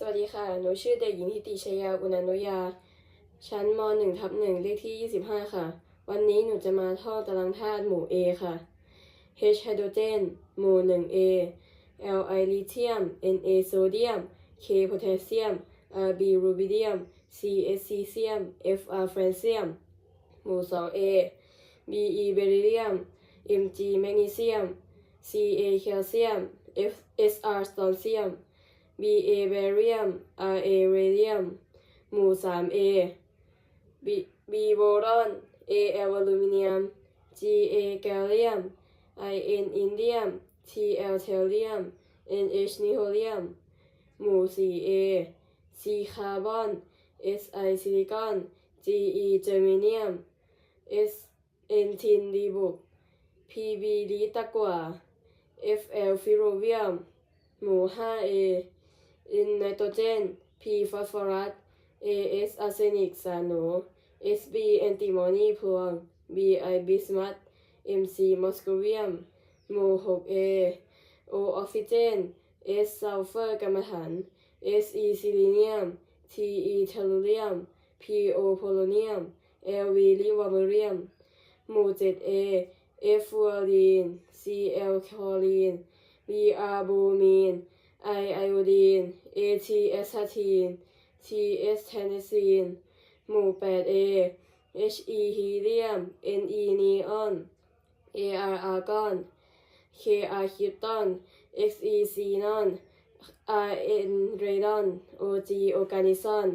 สวัสดีค่ะ หนูชื่อเด็กหญิงทิติชยาอุณานุยา ชั้นม .1 ทับ1เลขที่ 25 ค่ะ วันนี้หนูจะมาท่อตารางธาตุหมู่ A ค่ะ H ไฮโดรเจนหมู่ 1A L I ลิเธียม Na โซเดียม K โพแทสเซียม Rb รูบิเดียม C S ซีเซียม Fr แฟรนเซียม หมู่ 2A Be เบริเลียม Mg แมกนีเซียม Ca แคลเซียม F Sr สตอนเซียม Ba เบเรียม Ra เรเดียมหมู่ 3A B B โบรอน Al อลูมิเนียม Ga แกลเลียม In อินเดียม Tl เทลเลียม Nh นิโคเลียมหมู่ 4A C คาร์บอน Si ซิลิคอน Ge เจอร์มิเนียม S N ทินดีบุก Pb ดีตะกว่า Fl ฟิโรเวียมหมู่ 5A in ไนโตรเจน P ฟอสฟอรัส As อาร์เซนิกสารหนู Sb แอนติมอนีพลวง Bi บิสมัต Mc มอสโกเวียมหมู่ 6A O ออกซิเจน S ซัลเฟอร์กัมมันถัน Se ซิลิเนียม Te เทลูเรียม Po โพโลเนียม Lv ลิวาเบเรียมหมู่ 7A F ฟูออรีน Cl คลอรีน Br บูมีน ไอไอโอดีน AT แอสทาทีน TS เทนซีนหมู่ 8A He ฮีเลียม Ne นีออน Ar อาร์กอน Kr คริปตอน Xe ซีนอน Rn เรดอน Og ออแกนิซอน